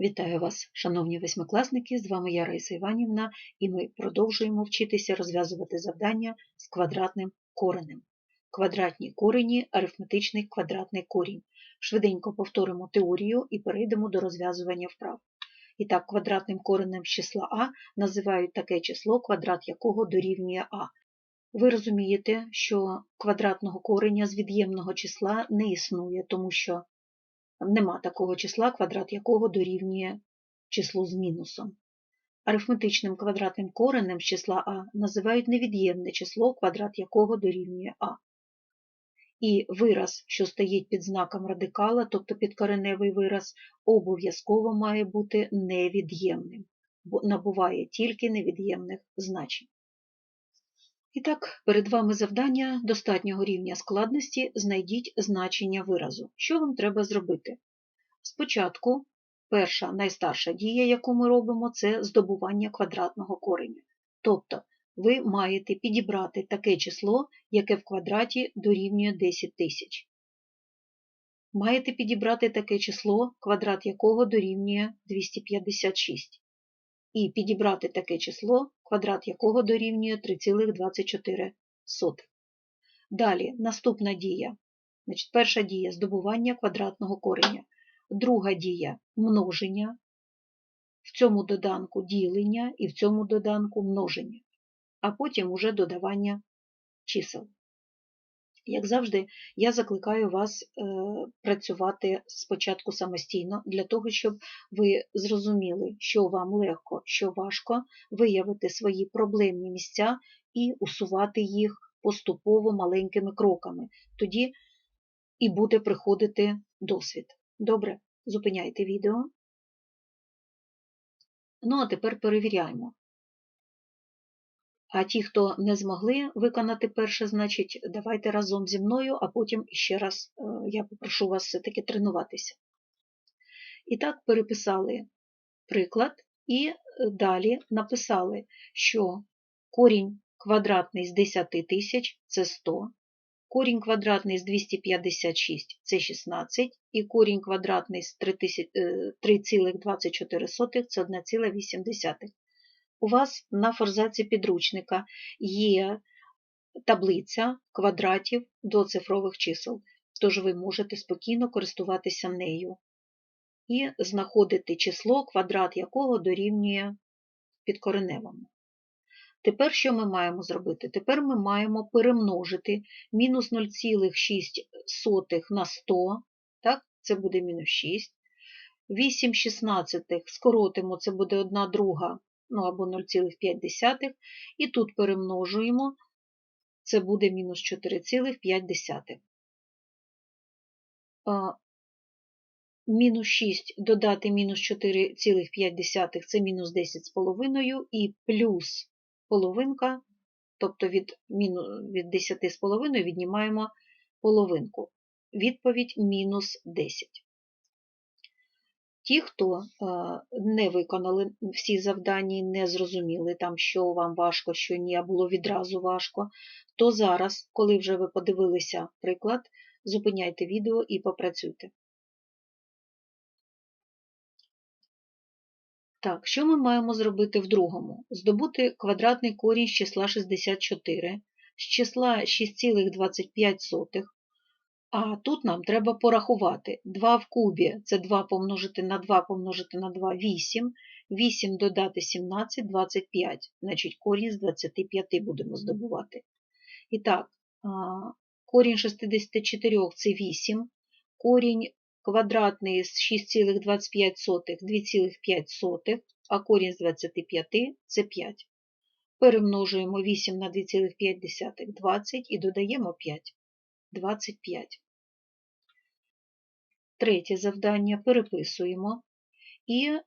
Вітаю вас, шановні восьмикласники! З вами я Раїса Іванівна, і ми продовжуємо вчитися розв'язувати завдання з квадратним коренем. Квадратні корені, арифметичний квадратний корінь. Швиденько повторимо теорію і перейдемо до розв'язування вправ. І так, квадратним коренем з числа А називають таке число, квадрат якого дорівнює А. Ви розумієте, що квадратного кореня з від'ємного числа не існує, тому що нема такого числа, квадрат якого дорівнює числу з мінусом. Арифметичним квадратним коренем з числа А називають невід'ємне число, квадрат якого дорівнює А. І вираз, що стоїть під знаком радикала, тобто підкореневий вираз, обов'язково має бути невід'ємним, бо набуває тільки невід'ємних значень. І так, перед вами завдання достатнього рівня складності знайдіть значення виразу. Що вам треба зробити? Спочатку, перша найстарша дія, яку ми робимо, це здобування квадратного кореня. Тобто, ви маєте підібрати таке число, яке в квадраті дорівнює 10 тисяч. Маєте підібрати таке число, квадрат якого дорівнює 256 і підібрати таке число, квадрат якого дорівнює 3,24. Далі наступна дія. Значить, Перша дія здобування квадратного кореня. Друга дія множення, в цьому доданку ділення і в цьому доданку множення, а потім уже додавання чисел. Як завжди, я закликаю вас е, працювати спочатку самостійно, для того, щоб ви зрозуміли, що вам легко, що важко, виявити свої проблемні місця і усувати їх поступово маленькими кроками. Тоді і буде приходити досвід. Добре, зупиняйте відео. Ну, а тепер перевіряємо. А ті, хто не змогли виконати перше, значить, давайте разом зі мною, а потім ще раз е, я попрошу вас все-таки тренуватися. І так, переписали приклад, і е, далі написали, що корінь квадратний з 10 тисяч це 100, корінь квадратний з 256 це 16, і корінь квадратний з 3,24 е, це 1,8. У вас на форзаці підручника є таблиця квадратів до цифрових чисел, тож ви можете спокійно користуватися нею і знаходити число, квадрат якого дорівнює підкореневому. Тепер що ми маємо зробити? Тепер ми маємо перемножити мінус 0,6 на 100, так, це буде мінус 6. 8 шістнадцятих скоротимо, це буде 1 друга ну або 0,5, і тут перемножуємо, це буде мінус 4,5. Мінус 6 додати мінус 4,5 це мінус 10,5 і плюс половинка, тобто від від 10,5 віднімаємо половинку. Відповідь мінус 10. Ті, хто е, не виконали всі завдання не зрозуміли, там, що вам важко, що ні, а було відразу важко, то зараз, коли вже ви подивилися приклад, зупиняйте відео і попрацюйте. Так, що ми маємо зробити в другому? Здобути квадратний корінь з числа 64, з числа 6,25 а тут нам треба порахувати. 2 в кубі це 2 помножити на 2 помножити на 2 8. 8 додати 17, 25. Значить, корінь з 25 будемо здобувати. І так, корінь 64 це 8, корінь квадратний з 6,25 2,5, а корінь з 25 це 5. Перемножуємо 8 на 2,5 20 і додаємо 5. 25. Третє завдання переписуємо. І е,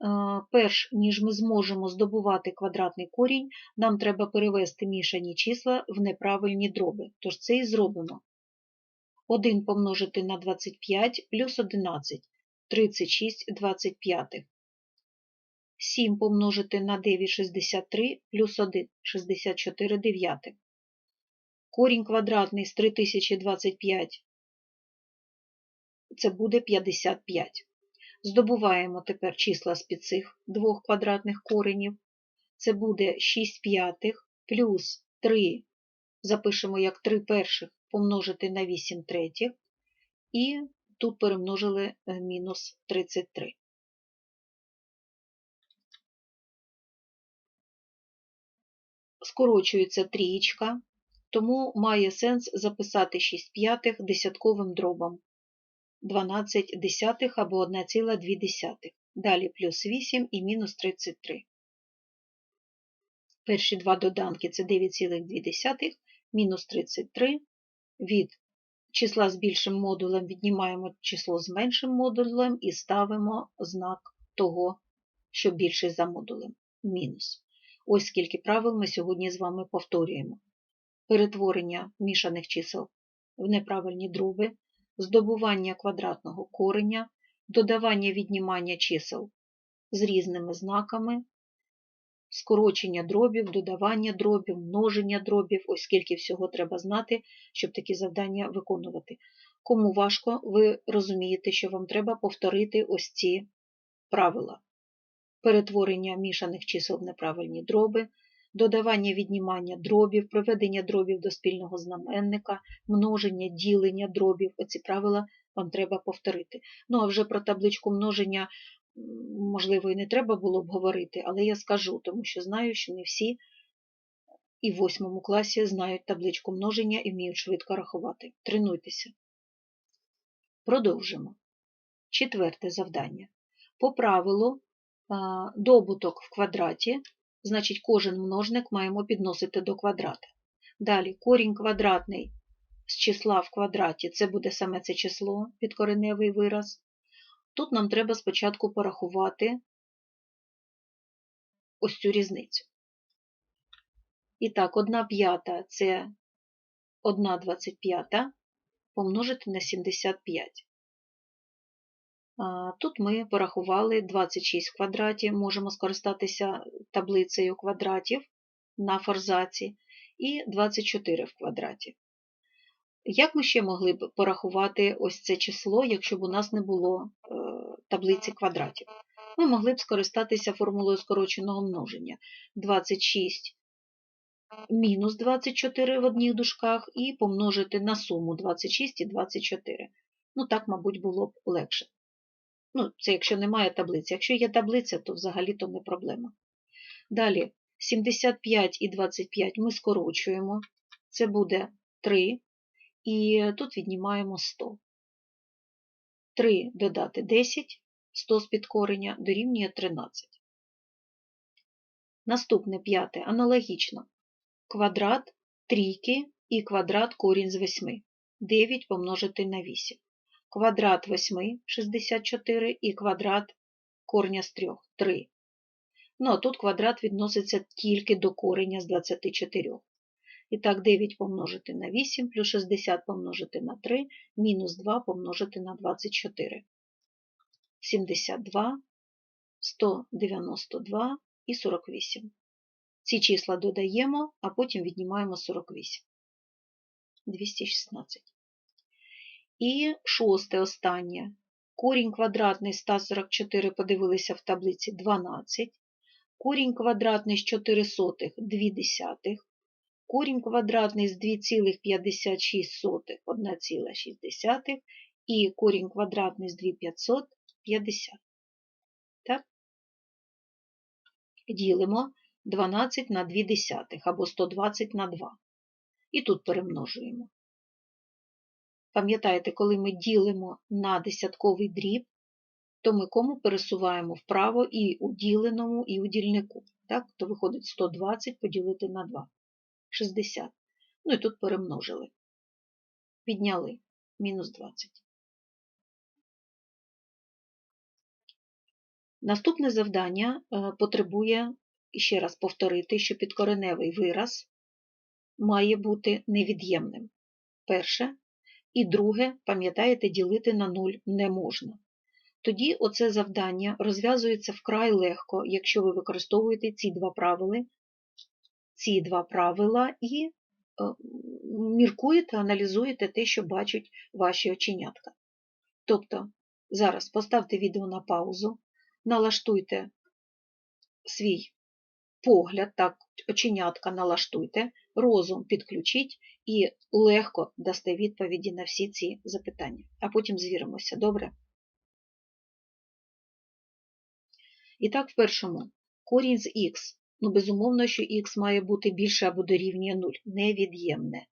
перш ніж ми зможемо здобувати квадратний корінь, нам треба перевести мішані числа в неправильні дроби. Тож це і зробимо. 1 помножити на 25 плюс 11 36 25. 7 помножити на 9 63 плюс 1 64 9. Корінь квадратний з 3025 це буде 55. Здобуваємо тепер числа з-під цих двох квадратних коренів. Це буде 6 п'ятих плюс 3, запишемо як 3 перших помножити на 8 третіх, і тут перемножили е, мінус 33. Скорочується трієчка, тому має сенс записати 6 п'ятих десятковим дробом. 12 десятих або 1,2. Далі плюс 8 і мінус 33. Перші два доданки це 9,2, мінус 33. Від числа з більшим модулем віднімаємо число з меншим модулем і ставимо знак того, що більше за модулем. Мінус. Ось скільки правил ми сьогодні з вами повторюємо. Перетворення мішаних чисел в неправильні дроби, здобування квадратного кореня, додавання віднімання чисел з різними знаками, скорочення дробів, додавання дробів, множення дробів, ось скільки всього треба знати, щоб такі завдання виконувати. Кому важко, ви розумієте, що вам треба повторити ось ці правила. Перетворення мішаних чисел в неправильні дроби, додавання віднімання дробів, проведення дробів до спільного знаменника, множення, ділення дробів. Оці правила вам треба повторити. Ну, а вже про табличку множення, можливо, і не треба було б говорити, але я скажу, тому що знаю, що не всі і в восьмому класі знають табличку множення і вміють швидко рахувати. Тренуйтеся. Продовжимо. Четверте завдання. По правилу добуток в квадраті значить кожен множник маємо підносити до квадрата. Далі корінь квадратний з числа в квадраті це буде саме це число, підкореневий вираз. Тут нам треба спочатку порахувати ось цю різницю. І так, 1 п'ята це 1 25 помножити на 75. Тут ми порахували 26 в квадраті, можемо скористатися таблицею квадратів на форзаці, і 24 в квадраті. Як ми ще могли б порахувати ось це число, якщо б у нас не було е, таблиці квадратів? Ми могли б скористатися формулою скороченого множення 26 мінус 24 в одних дужках і помножити на суму 26 і 24. Ну, так, мабуть, було б легше. Ну, це якщо немає таблиці. Якщо є таблиця, то взагалі-то не проблема. Далі 75 і 25 ми скорочуємо. Це буде 3. І тут віднімаємо 100. 3 додати 10, 100 з підкорення дорівнює 13. Наступне п'яте аналогічно. Квадрат трійки і квадрат корінь з 8. 9 помножити на 8 квадрат 8 64 і квадрат корня з 3 3. Ну, а тут квадрат відноситься тільки до кореня з 24. І так, 9 помножити на 8 плюс 60 помножити на 3, мінус 2 помножити на 24. 72, 192 і 48. Ці числа додаємо, а потім віднімаємо 48. 216. І шосте останнє. Корінь квадратний 144 подивилися в таблиці 12. Корінь квадратний з 4 сотих 2 десятих. Корінь квадратний з 2,56 1,6 і корінь квадратний з 2,550. Так? Ділимо 12 на 2 десятих або 120 на 2. І тут перемножуємо. Пам'ятаєте, коли ми ділимо на десятковий дріб, то ми кому пересуваємо вправо і у діленому, і у дільнику. Так? То виходить 120 поділити на 2. 60. Ну і тут перемножили. Підняли мінус 20. Наступне завдання е, потребує ще раз повторити, що підкореневий вираз має бути невід'ємним. Перше і друге, пам'ятаєте, ділити на 0 не можна. Тоді оце завдання розв'язується вкрай легко, якщо ви використовуєте ці два правила, ці два правила і е, міркуєте, аналізуєте те, що бачать ваші оченятка. Тобто Зараз поставте відео на паузу, налаштуйте свій погляд, так, оченятка налаштуйте, розум підключіть і легко дасте відповіді на всі ці запитання. А потім звіримося, добре? І так, в першому корінь з х. Ну, безумовно, що х має бути більше або дорівнює 0, невід'ємне.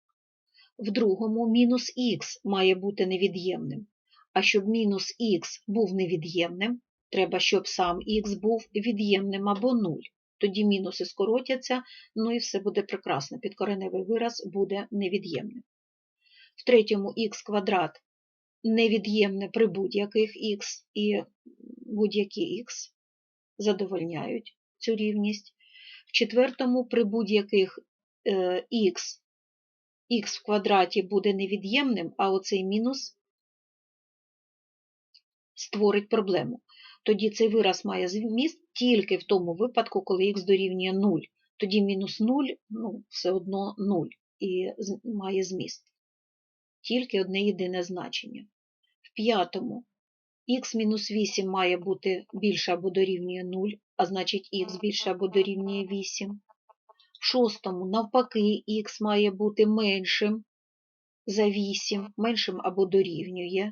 В другому мінус х має бути невід'ємним. А щоб мінус х був невід'ємним, треба, щоб сам х був від'ємним або 0. Тоді мінуси скоротяться, ну і все буде прекрасно. Підкореневий вираз буде невід'ємним. В третьому х квадрат невід'ємне при будь-яких х і будь-які х задовольняють цю рівність. В четвертому при будь-яких х х в квадраті буде невід'ємним, а оцей мінус створить проблему. Тоді цей вираз має зміст тільки в тому випадку, коли х дорівнює 0. Тоді мінус 0 ну, все одно 0 і має зміст. Тільки одне єдине значення. В п'ятому х-8 має бути більше або дорівнює 0, а значить х більше або дорівнює 8. В шостому, навпаки, х має бути меншим за 8, меншим або дорівнює.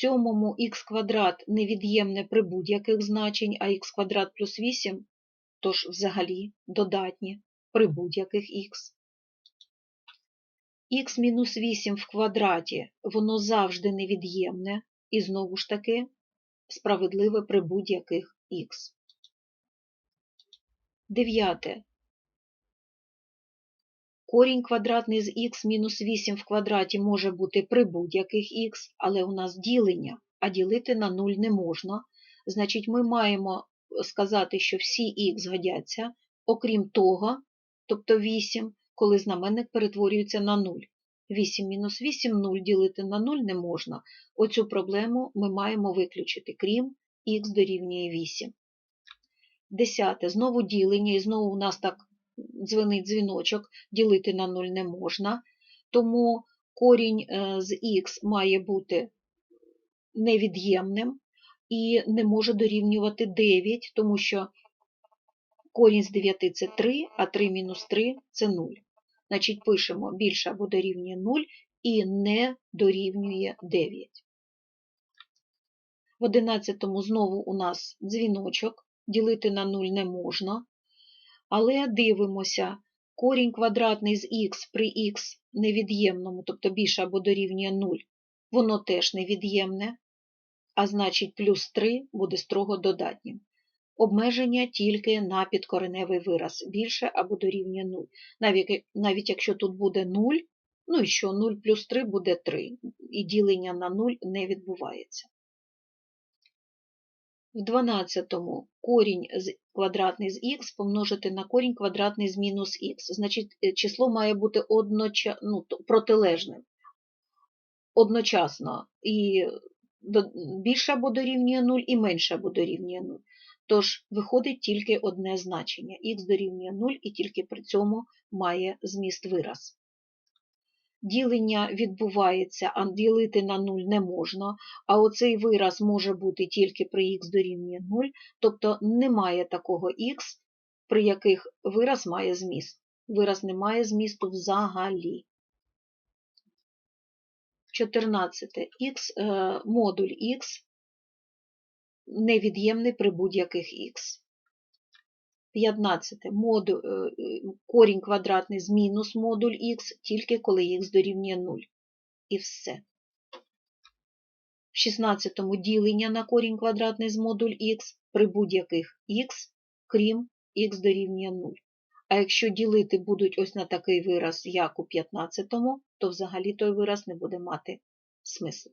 Сьомому х квадрат невід'ємне при будь-яких значень, а х квадрат плюс 8, тож взагалі додатні при будь-яких х. х мінус 8 в квадраті, воно завжди невід'ємне, і знову ж таки справедливе при будь-яких х. Дев'яте. Корінь квадратний з х мінус 8 в квадраті може бути при будь-яких х, але у нас ділення, а ділити на 0 не можна. Значить, ми маємо сказати, що всі х годяться, окрім того, тобто 8, коли знаменник перетворюється на 0. 8 мінус 8 0 ділити на 0 не можна. Оцю проблему ми маємо виключити, крім х дорівнює 8. Десяте. Знову ділення, і знову у нас так дзвенить дзвіночок, ділити на 0 не можна. Тому корінь з х має бути невід'ємним і не може дорівнювати 9, тому що корінь з 9 це 3, а 3 мінус 3 це 0. Значить, пишемо більше або дорівнює 0 і не дорівнює 9. В 11 знову у нас дзвіночок, ділити на 0 не можна. Але дивимося, корінь квадратний з х при х невід'ємному, тобто більше або дорівнює 0, воно теж невід'ємне, а значить плюс 3 буде строго додатнім. Обмеження тільки на підкореневий вираз, більше або дорівнює 0. Навіть, навіть якщо тут буде 0, ну і що 0 плюс 3 буде 3, і ділення на 0 не відбувається. В 12 корінь з квадратний з х помножити на корінь квадратний з мінус х. Значить, число має бути одноча... ну, протилежним. Одночасно і більше або дорівнює 0, і менше або дорівнює 0. Тож виходить тільки одне значення. Х дорівнює 0 і тільки при цьому має зміст вираз. Ділення відбувається, а ділити на 0 не можна, а оцей вираз може бути тільки при х дорівнює 0, тобто немає такого х, при яких вираз має зміст. Вираз не має змісту взагалі. 14. Х, е, модуль х невід'ємний при будь-яких х. 15. Модуль, е, корінь квадратний з мінус модуль х, тільки коли х дорівнює 0. І все. В 16 ділення на корінь квадратний з модуль х при будь-яких х, крім х дорівнює 0. А якщо ділити будуть ось на такий вираз, як у 15, то взагалі той вираз не буде мати смислу.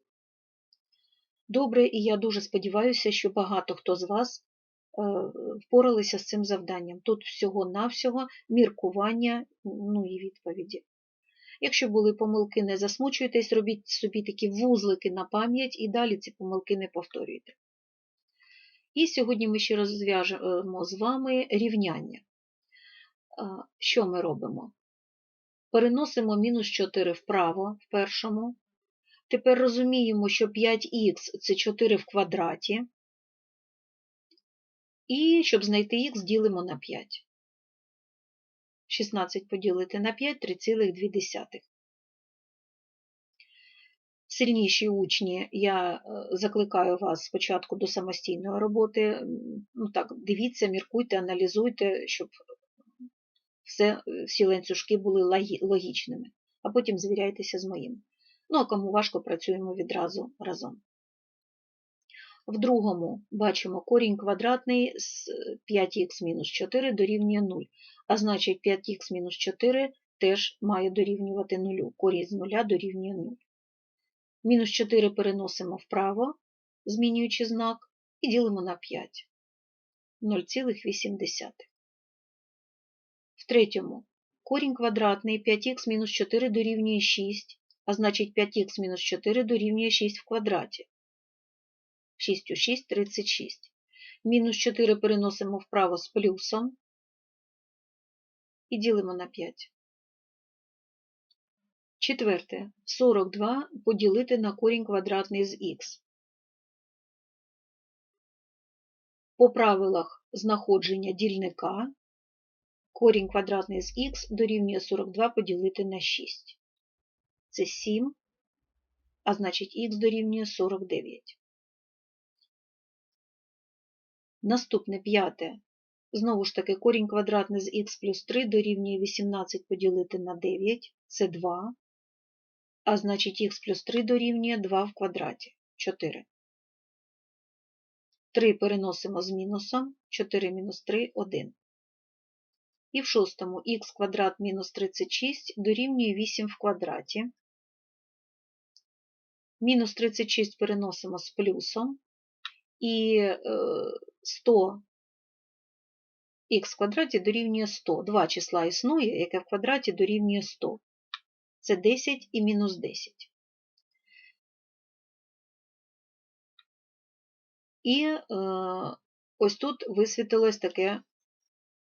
Добре, і я дуже сподіваюся, що багато хто з вас впоралися з цим завданням. Тут всього-навсього міркування, ну і відповіді. Якщо були помилки, не засмучуйтесь, робіть собі такі вузлики на пам'ять і далі ці помилки не повторюйте. І сьогодні ми ще розв'яжемо з вами рівняння. Що ми робимо? Переносимо мінус 4 вправо в першому, Тепер розуміємо, що 5х це 4 в квадраті. І щоб знайти х, ділимо на 5. 16 поділити на 5 3,2. Сильніші учні, я е, закликаю вас спочатку до самостійної роботи. Ну так, Дивіться, міркуйте, аналізуйте, щоб все, всі ланцюжки були логічними, а потім звіряйтеся з моїм. Ну, а кому важко, працюємо відразу разом. В другому бачимо корінь квадратний з 5х мінус 4 дорівнює 0, а значить 5х мінус 4 теж має дорівнювати 0, корінь з 0 дорівнює 0. Мінус 4 переносимо вправо, змінюючи знак, і ділимо на 5. 0,8. В третьому корінь квадратний 5х мінус 4 дорівнює 6, а значить 5х мінус 4 дорівнює 6 в квадраті. 6 у 6 – 36. Мінус 4 переносимо вправо з плюсом і ділимо на 5. Четверте. 42 поділити на корінь квадратний з х. По правилах знаходження дільника корінь квадратний з х дорівнює 42 поділити на 6. Це 7, а значить х дорівнює 49. Наступне п'яте. Знову ж таки, корінь квадратний з х плюс 3 дорівнює 18 поділити на 9, це 2, а значить х плюс 3 дорівнює 2 в квадраті 4. 3 переносимо з мінусом, 4 мінус 3 1. І в шостому х квадрат мінус 36 дорівнює 8 в квадраті. Мінус 36 переносимо з плюсом, і 100 х в квадраті дорівнює 100. Два числа існує, яке в квадраті дорівнює 100. Це 10 і мінус 10. І е, ось тут висвітилось таке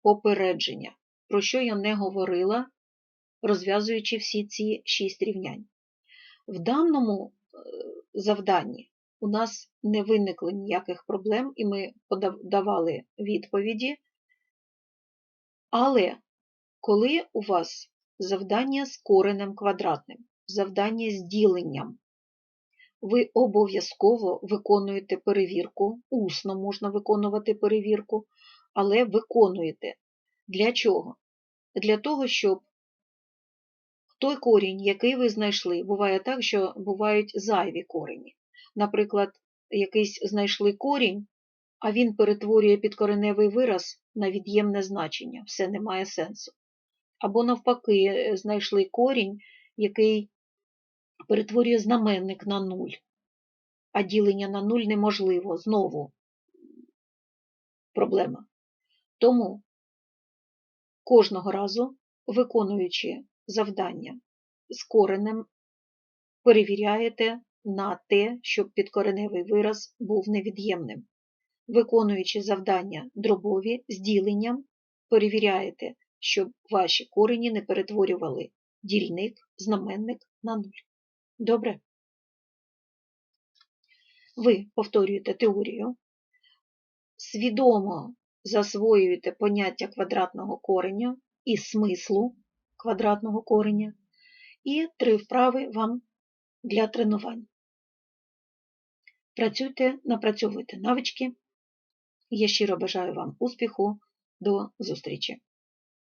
попередження, про що я не говорила, розв'язуючи всі ці шість рівнянь. В даному е, завданні у нас не виникло ніяких проблем, і ми подавали відповіді. Але коли у вас завдання з коренем квадратним, завдання з діленням, ви обов'язково виконуєте перевірку, усно можна виконувати перевірку, але виконуєте. Для чого? Для того, щоб той корінь, який ви знайшли, буває так, що бувають зайві корені. Наприклад, якийсь знайшли корінь, а він перетворює підкореневий вираз на від'ємне значення, все не має сенсу. Або, навпаки, е, знайшли корінь, який перетворює знаменник на нуль, а ділення на нуль неможливо знову проблема. Тому кожного разу, виконуючи завдання з коренем, перевіряєте на те, щоб підкореневий вираз був невід'ємним. Виконуючи завдання дробові з діленням, перевіряєте, щоб ваші корені не перетворювали дільник, знаменник на нуль. Добре? Ви повторюєте теорію, свідомо засвоюєте поняття квадратного кореня і смислу квадратного кореня, і три вправи вам для тренувань. Працюйте, напрацьовуйте навички. Я щиро бажаю вам успіху. До зустрічі!